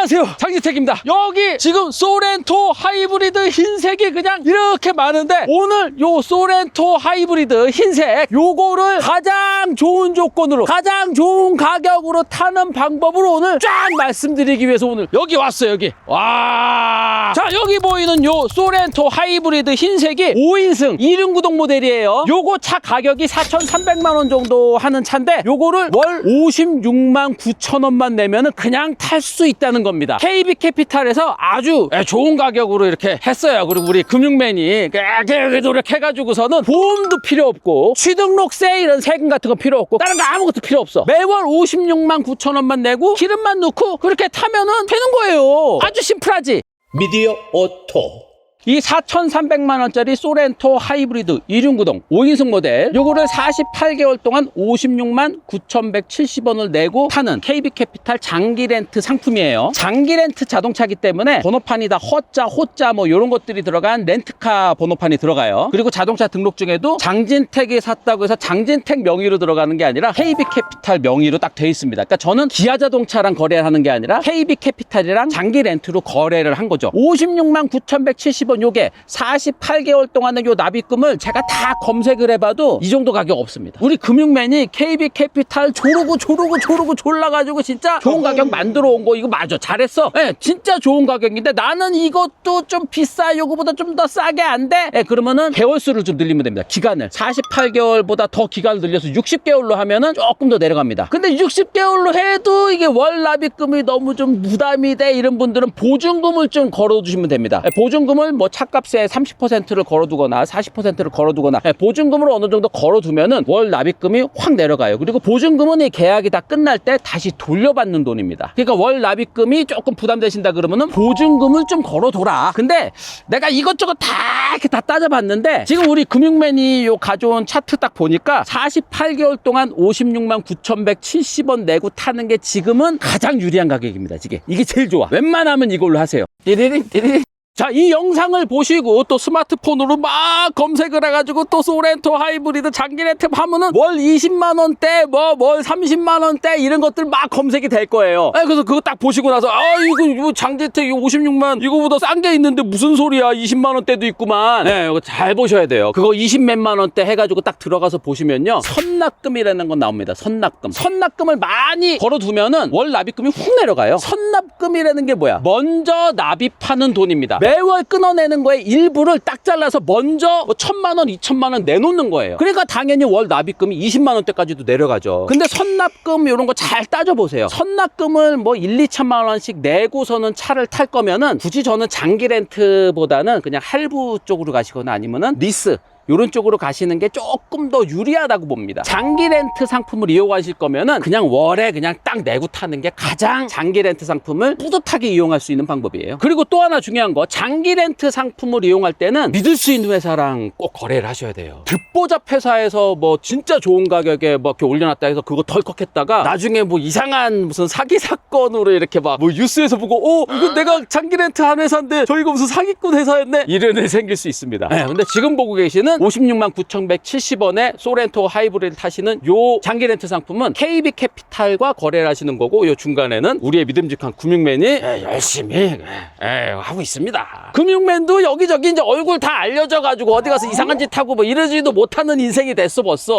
안녕하세요. 장지택입니다. 여기 지금 소렌토 하이브리드 흰색이 그냥 이렇게 많은데 오늘 요 소렌토 하이브리드 흰색 요거를 가장 좋은 조건으로 가장 좋은 가격으로 타는 방법을 오늘 쫙 말씀드리기 위해서 오늘 여기 왔어요 여기. 와 자 여기 보이는 요 소렌토 하이브리드 흰색이 5인승 2륜구동 모델이에요. 요거 차 가격이 4,300만 원 정도 하는 차인데 요거를 월 56만 9천 원만 내면 은 그냥 탈 수 있다는 겁니다. KB 캐피탈에서 아주 좋은 가격으로 이렇게 했어요. 그리고 우리 금융맨이 깨끗이 노력해가지고서는 보험도 필요 없고 취등록세 이런 세금 같은 거 필요 없고 다른 거 아무것도 필요 없어. 매월 56만 9천 원만 내고 기름만 넣고 그렇게 타면은 되는 거예요. 아주 심플하지. 미디어 오토 이 4,300만 원짜리 소렌토 하이브리드 2륜구동 5인승 모델 요거를 48개월 동안 56만 9,170원을 내고 타는 KB캐피탈 장기 렌트 상품이에요. 장기 렌트 자동차기 때문에 번호판이 다 허자, 호자 뭐 이런 것들이 들어간 렌트카 번호판이 들어가요. 그리고 자동차 등록증에도 장진택이 샀다고 해서 장진택 명의로 들어가는 게 아니라 KB캐피탈 명의로 딱 돼 있습니다. 그러니까 저는 기아 자동차랑 거래를 하는 게 아니라 KB캐피탈이랑 장기 렌트로 거래를 한 거죠. 56만 9,170원 요게 48개월 동안의 요 납입금을 제가 다 검색을 해봐도 이 정도 가격 없습니다. 우리 금융맨이 KB 캐피탈 조르고 조르고 조르고 졸라가지고 진짜 좋은 가격 만들어 온 거 이거 맞아 잘했어. 예, 진짜 좋은 가격인데 나는 이것도 좀 비싸 요거보다 좀 더 싸게 안 돼? 예, 그러면은 개월수를 좀 늘리면 됩니다. 기간을 48개월보다 더 기간을 늘려서 60개월로 하면은 조금 더 내려갑니다. 근데 60개월로 해도 이게 월 납입금이 너무 좀 부담이 돼 이런 분들은 보증금을 좀 걸어두시면 됩니다. 예, 보증금을 뭐 차값의 30%를 걸어두거나 40%를 걸어두거나 예, 보증금을 어느 정도 걸어두면은 월 납입금이 확 내려가요. 그리고 보증금은 이 계약이 다 끝날 때 다시 돌려받는 돈입니다. 그러니까 월 납입금이 조금 부담되신다 그러면은 보증금을 좀 걸어둬라. 근데 내가 이것저것 다 이렇게 다 따져봤는데 지금 우리 금융맨이 요 가져온 차트 딱 보니까 48개월 동안 56만 9,170원 내고 타는 게 지금은 가장 유리한 가격입니다. 이게 이게 제일 좋아. 웬만하면 이걸로 하세요. 띠리링 띠리링. 자, 이 영상을 보시고 또 스마트폰으로 막 검색을 해가지고 또 소렌토 하이브리드 장기 렌트 하면은 월 20만원대, 뭐, 월 30만원대 이런 것들 막 검색이 될 거예요. 아, 그래서 그거 딱 보시고 나서, 아, 이거, 이거 장지택 이거 56만, 이거보다 싼 게 있는데 무슨 소리야. 20만원대도 있구만. 네, 이거 잘 보셔야 돼요. 그거 20몇만원대 해가지고 딱 들어가서 보시면요. 선납금이라는 건 나옵니다. 선납금. 선납금을 많이 걸어두면은 월 납입금이 훅 내려가요. 선납금이라는 게 뭐야? 먼저 납입하는 돈입니다. 매월 끊어내는 거에 일부를 딱 잘라서 먼저 뭐 천만 원, 이천만 원 내놓는 거예요. 그러니까 당연히 월 납입금이 20만 원대까지도 내려가죠. 근데 선납금 이런 거 잘 따져보세요. 선납금을 뭐 1, 2천만 원씩 내고서는 차를 탈 거면은 굳이 저는 장기 렌트보다는 그냥 할부 쪽으로 가시거나 아니면은 리스 이런 쪽으로 가시는 게 조금 더 유리하다고 봅니다. 장기 렌트 상품을 이용하실 거면은 그냥 월에 그냥 딱 내고 타는 게 가장 장기 렌트 상품을 뿌듯하게 이용할 수 있는 방법이에요. 그리고 또 하나 중요한 거 장기 렌트 상품을 이용할 때는 믿을 수 있는 회사랑 꼭 거래를 하셔야 돼요. 듣보잡 회사에서 뭐 진짜 좋은 가격에 뭐 이렇게 올려놨다 해서 그거 덜컥 했다가 나중에 뭐 이상한 무슨 사기 사건으로 이렇게 막 뭐 뉴스에서 보고 어 이거 내가 장기 렌트 한 회사인데 저희가 무슨 사기꾼 회사였네 이런 일 생길 수 있습니다. 네, 근데 지금 보고 계시는 56만 9,170원에 소렌토 하이브리드 타시는 요 장기 렌트 상품은 KB 캐피탈과 거래를 하시는 거고 요 중간에는 우리의 믿음직한 금융맨이 예, 열심히 예, 예, 하고 있습니다. 금융맨도 여기저기 이제 얼굴 다 알려져 가지고 어디 가서 이상한 짓 하고 뭐 이러지도 못하는 인생이 됐어 벌써.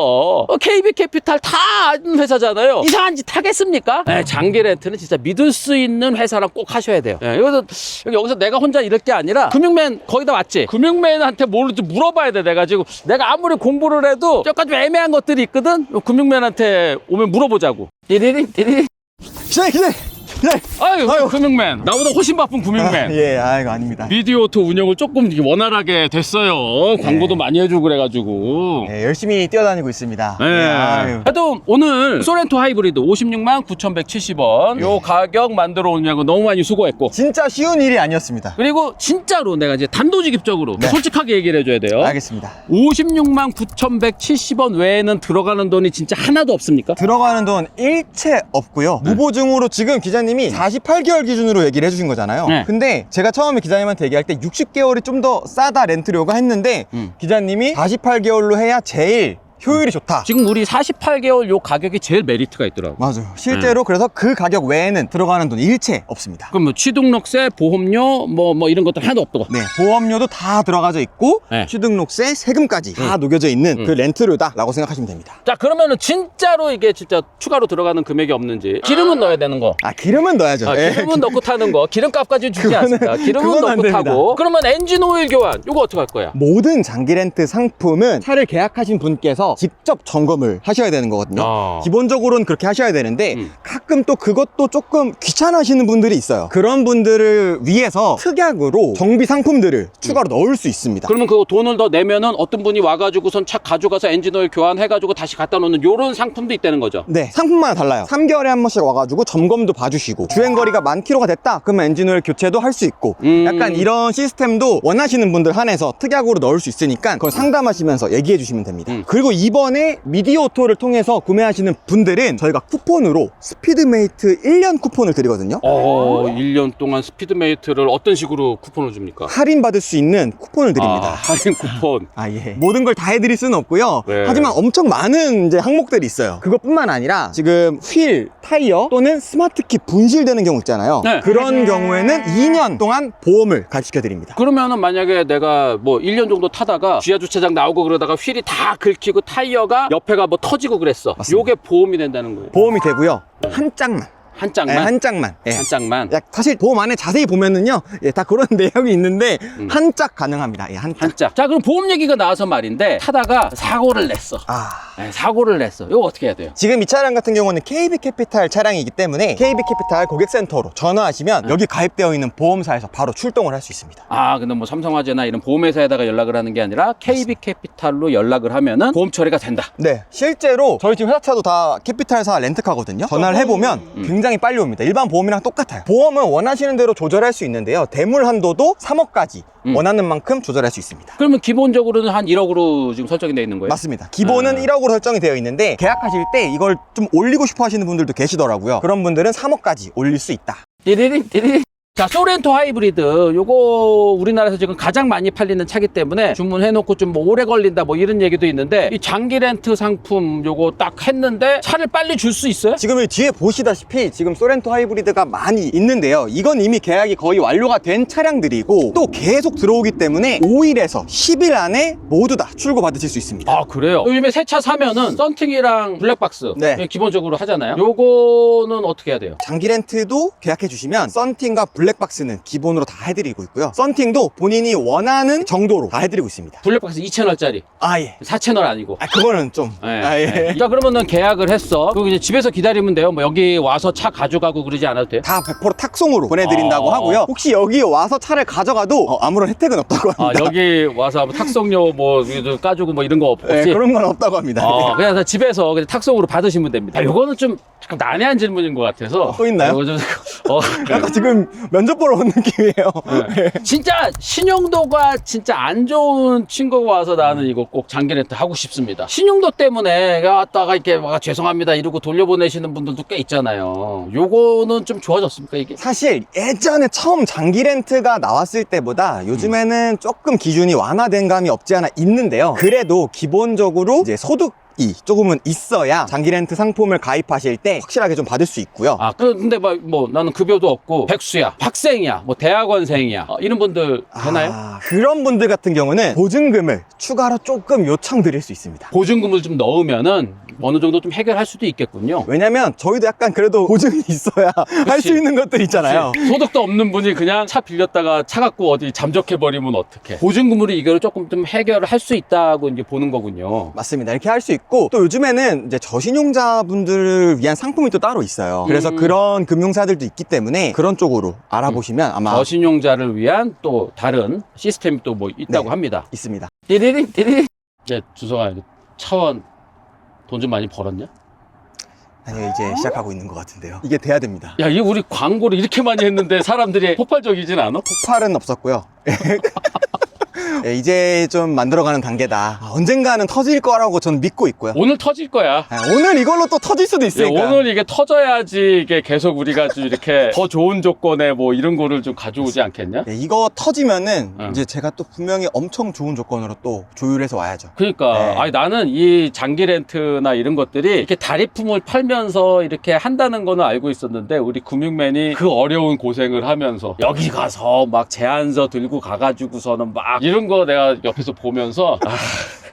어, KB 캐피탈 다 아는 회사잖아요. 이상한 짓 하겠습니까? 예, 장기 렌트는 진짜 믿을 수 있는 회사랑 꼭 하셔야 돼요. 예, 여기서 여기서 내가 혼자 이럴 게 아니라 금융맨 거의 다 왔지. 금융맨한테 뭘좀 물어봐야 돼. 내가 지금 내가 아무리 공부를 해도 몇 가지 애매한 것들이 있거든. 요 금융맨한테 오면 물어보자고. 띠리링. 기자님 기자님 기자님 아유, 아유. 금융맨. 나보다 훨씬 바쁜 금융맨. 예 아이고 아닙니다 미디어토 운영을 조금 원활하게 됐어요. 광고도 많이 해주고 그래가지고. 예 열심히 뛰어다니고 있습니다 네. 예, 아유. 그래도 오늘 소렌토 하이브리드 56만 9,170원 요 가격 만들어 오냐고 너무 많이 수고했고 진짜 쉬운 일이 아니었습니다 그리고 진짜로 내가 이제 단도직입적으로 네. 솔직하게 얘기를 해줘야 돼요. 알겠습니다 56만 9,170원 외에는 들어가는 돈이 진짜 하나도 없습니까? 들어가는 돈 일체 없고요 네. 무보증으로 지금 기자님 이 48개월 기준으로 얘기를 해주신 거잖아요 네. 근데 제가 처음에 기자님한테 얘기할 때 60개월이 좀 더 싸다 렌트료가 했는데 음. 기자님이 48개월로 해야 제일 효율이 좋다. 지금 우리 48개월 요 가격이 제일 메리트가 있더라고. 맞아요. 음. 실제로 그래서 그 가격 외에는 들어가는 돈 일체 없습니다. 그럼 뭐 취등록세, 보험료 뭐 뭐 이런 것들 하나도 없고. 네, 보험료도 다 들어가져 있고 네. 취등록세, 세금까지 다 녹여져 있는 음. 그 렌트료다라고 생각하시면 됩니다. 자 그러면은 진짜로 이게 진짜 추가로 들어가는 금액이 없는지 기름은 넣어야 되는 거. 아 기름은 넣어야죠. 아, 예. 기름은 넣고 타는 거 기름값까지 주지 그거는- 않습니다. 기름은 그건 안 넣고 됩니다. 타고 그러면 엔진 오일 교환 요거 어떻게 할 거야? 모든 장기 렌트 상품은 차를 계약하신 분께서 직접 점검을 하셔야 되는 거거든요. 아. 기본적으로는 그렇게 하셔야 되는데 음. 가끔 또 그것도 조금 귀찮아하시는 분들이 있어요. 그런 분들을 위해서 특약으로 정비 상품들을 추가로 넣을 수 있습니다. 그러면 그 돈을 더 내면은 어떤 분이 와가지고선 차 가져가서 엔진 오일 교환해가지고 다시 갖다 놓는 요런 상품도 있다는 거죠. 네, 상품마다 달라요. 3개월에 한 번씩 와가지고 점검도 봐주시고 주행 거리가 만 킬로가 됐다? 그러면 엔진오일 교체도 할 수 있고 음. 약간 이런 시스템도 원하시는 분들 한해서 특약으로 넣을 수 있으니까 그걸 상담하시면서 얘기해 주시면 됩니다. 음. 그리고 이번에 미디오토를 통해서 구매하시는 분들은 저희가 쿠폰으로 스피드메이트 1년 쿠폰을 드리거든요. 어, 1년 동안 스피드메이트를 어떤 식으로 쿠폰을 줍니까? 할인받을 수 있는 쿠폰을 드립니다. 아, 할인 쿠폰. 아, 예. 모든 걸 다 해드릴 수는 없고요. 네. 하지만 엄청 많은 이제 항목들이 있어요. 그것뿐만 아니라 지금 휠, 타이어 또는 스마트키 분실되는 경우 있잖아요. 네. 그런 경우에는 2년 동안 보험을 가입시켜 드립니다. 그러면은 만약에 내가 뭐 1년 정도 타다가 지하 주차장 나오고 그러다가 휠이 다 긁히고 타이어가 옆에가 뭐 터지고 그랬어. 맞습니다. 요게 보험이 된다는 거예요. 보험이 되고요. 한 짝만. 한 네, 짝만. 한 짝만. 예. 한 짝만. 야, 사실 보험 안에 자세히 보면은요, 예, 다 그런 내용이 있는데 음. 한짝 가능합니다. 예, 한 짝. 한 짝. 자, 그럼 보험 얘기가 나와서 말인데 타다가 사고를 냈어. 아. 네, 사고를 냈어. 이거 어떻게 해야 돼요? 지금 이 차량 같은 경우는 KB 캐피탈 차량이기 때문에 KB 캐피탈 고객센터로 전화하시면 네. 여기 가입되어 있는 보험사에서 바로 출동을 할 수 있습니다. 아, 근데 뭐 삼성화재나 이런 보험회사에다가 연락을 하는 게 아니라 KB캐피탈로 연락을 하면은 보험 처리가 된다. 네, 실제로 저희 지금 회사 차도 다 캐피탈사 렌트카거든요. 전화를 해보면 음. 굉장히 빨리 옵니다. 일반 보험이랑 똑같아요. 보험은 원하시는 대로 조절할 수 있는데요. 대물 한도도 3억까지 음. 원하는 만큼 조절할 수 있습니다. 그러면 기본적으로는 한 1억으로 지금 설정이 돼 있는 거예요? 맞습니다. 기본은 아. 1억으로 설정이 되어 있는데 계약하실 때 이걸 좀 올리고 싶어 하시는 분들도 계시더라고요. 그런 분들은 3억까지 올릴 수 있다. 띠리링 띠리링. 자, 소렌토 하이브리드. 요거 우리나라에서 지금 가장 많이 팔리는 차기 때문에 주문해놓고 좀 뭐 오래 걸린다 뭐 이런 얘기도 있는데 이 장기 렌트 상품 요거 딱 했는데 차를 빨리 줄 수 있어요? 지금 이 뒤에 보시다시피 지금 소렌토 하이브리드가 많이 있는데요. 이건 이미 계약이 거의 완료가 된 차량들이고 또 계속 들어오기 때문에 5일에서 10일 안에 모두 다 출고 받으실 수 있습니다. 아 그래요? 요즘에 새 차 사면은 썬팅이랑 블랙박스 네. 기본적으로 하잖아요. 요거는 어떻게 해야 돼요? 장기 렌트도 계약해 주시면 썬팅과 블랙 박스는 기본으로 다 해드리고 있고요. 썬팅도 본인이 원하는 정도로 다 해드리고 있습니다. 블랙박스 2채널짜리 아 예. 4채널 아니고. 아 그거는 좀. 네, 아 예. 네. 자 그러면은 계약을 했어. 그리고 이제 집에서 기다리면 돼요. 뭐 여기 와서 차 가져가고 그러지 않아도 돼요? 다 100% 탁송으로 보내드린다고 아. 하고요. 혹시 여기 와서 차를 가져가도 어, 아무런 혜택은 없다고 아 합니다. 여기 와서 뭐 탁송료 뭐 이거 까주고 뭐 이런 거 없- 네, 없이. 그런 건 없다고 합니다. 어, 그냥 다 집에서 그냥 탁송으로 받으시면 됩니다. 아, 요거는 좀 난해한 질문인 것 같아서. 또 있나요? 요거 좀, 어, 약간 지금 면접 보러 온 느낌이에요. 네. 진짜 신용도가 진짜 안 좋은 친구가 와서 나는 이거 꼭 장기 렌트 하고 싶습니다. 신용도 때문에 갔다가 이렇게 막 죄송합니다 이러고 돌려보내시는 분들도 꽤 있잖아요. 요거는 좀 좋아졌습니까 이게? 사실 예전에 처음 장기 렌트가 나왔을 때보다 요즘에는 조금 기준이 완화된 감이 없지 않아 있는데요. 그래도 기본적으로 이제 소득 이 조금은 있어야 장기 렌트 상품을 가입하실 때 확실하게 좀 받을 수 있고요. 아, 그- 근데 막 뭐 나는 급여도 없고 백수야, 학생이야, 뭐 대학원생이야 어, 이런 분들 되나요? 아, 그런 분들 같은 경우는 보증금을 추가로 조금 요청드릴 수 있습니다. 보증금을 좀 넣으면은 어느 정도 좀 해결할 수도 있겠군요. 왜냐면 저희도 약간 그래도 보증이 있어야 할 수 있는 것들 있잖아요. 소득도 없는 분이 그냥 차 빌렸다가 차 갖고 어디 잠적해 버리면 어떡해? 보증금으로 이거를 조금 좀 해결을 할 수 있다고 이제 보는 거군요. 맞습니다. 이렇게 할 수 있고 또 요즘에는 이제 저신용자분들을 위한 상품이 또 따로 있어요. 그래서 음. 그런 금융사들도 있기 때문에 그런 쪽으로 알아보시면 아마 저신용자를 위한 또 다른 시스템이 또 뭐 있다고 네. 합니다. 있습니다. 띠리링 띠리링. 이제 주성아 차원 돈 좀 많이 벌었냐? 아니요 이제 시작하고 있는 것 같은데요. 이게 돼야 됩니다. 야, 이게 우리 광고를 이렇게 많이 했는데 사람들이 폭발적이진 않아? 폭발은 없었고요. 예, 이제 좀 만들어가는 단계다. 아, 언젠가는 터질 거라고 저는 믿고 있고요. 오늘 터질 거야. 아, 오늘 이걸로 또 터질 수도 예, 있으니까. 오늘 이게 터져야지 이게 계속 우리가 좀 이렇게 더 좋은 조건에 뭐 이런 거를 좀 가져오지 않겠냐? 예, 이거 터지면은 응. 이제 제가 또 분명히 엄청 좋은 조건으로 또 조율해서 와야죠. 그러니까 네. 아니 나는 이 장기 렌트나 이런 것들이 이렇게 다리품을 팔면서 이렇게 한다는 거는 알고 있었는데 우리 금융맨이 그 어려운 고생을 하면서 여기 가서 막 제안서 들고 가가지고서는 막 이런 거 내가 옆에서 보면서 아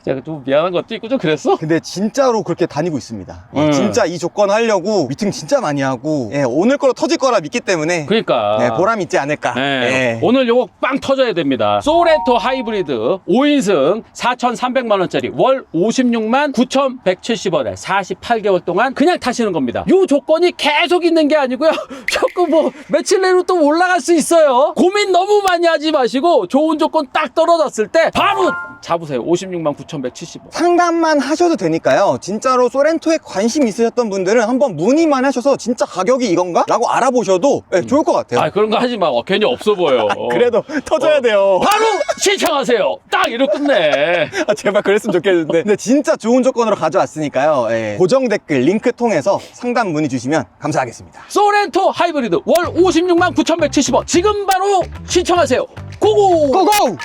진짜 좀 미안한 것도 있고 좀 그랬어. 근데 진짜로 그렇게 다니고 있습니다. 예, 응. 진짜 이 조건 하려고 미팅 진짜 많이 하고 예, 오늘 거로 터질 거라 믿기 때문에 그러니까 네, 보람 있지 않을까. 네. 예. 오늘 요거 빵 터져야 됩니다. 소렌토 하이브리드 5인승 4,300만 원짜리 월 56만 9,170원에 48개월 동안 그냥 타시는 겁니다. 요 조건이 계속 있는 게 아니고요. 조금 뭐 며칠 내로 또 올라갈 수 있어요. 고민 너무 많이 하지 마시고 좋은 조건 딱 떨어졌을 때 바로 잡으세요. 56만 9,170원. 상담만 하셔도 되니까요. 진짜로 소렌토에 관심 있으셨던 분들은 한번 문의만 하셔서 진짜 가격이 이건가? 라고 알아보셔도 예, 좋을 것 같아요. 아 그런 거 하지 마. 어, 괜히 없어 보여. 그래도 터져야 어. 돼요. 바로 신청하세요. 딱 이러고 끝내. 아, 제발 그랬으면 좋겠는데. 근데 진짜 좋은 조건으로 가져왔으니까요. 예. 고정 댓글 링크 통해서 상담 문의 주시면 감사하겠습니다. 소렌토 하이브리드 월 56만 9,170원 지금 바로 신청하세요 고고 고고!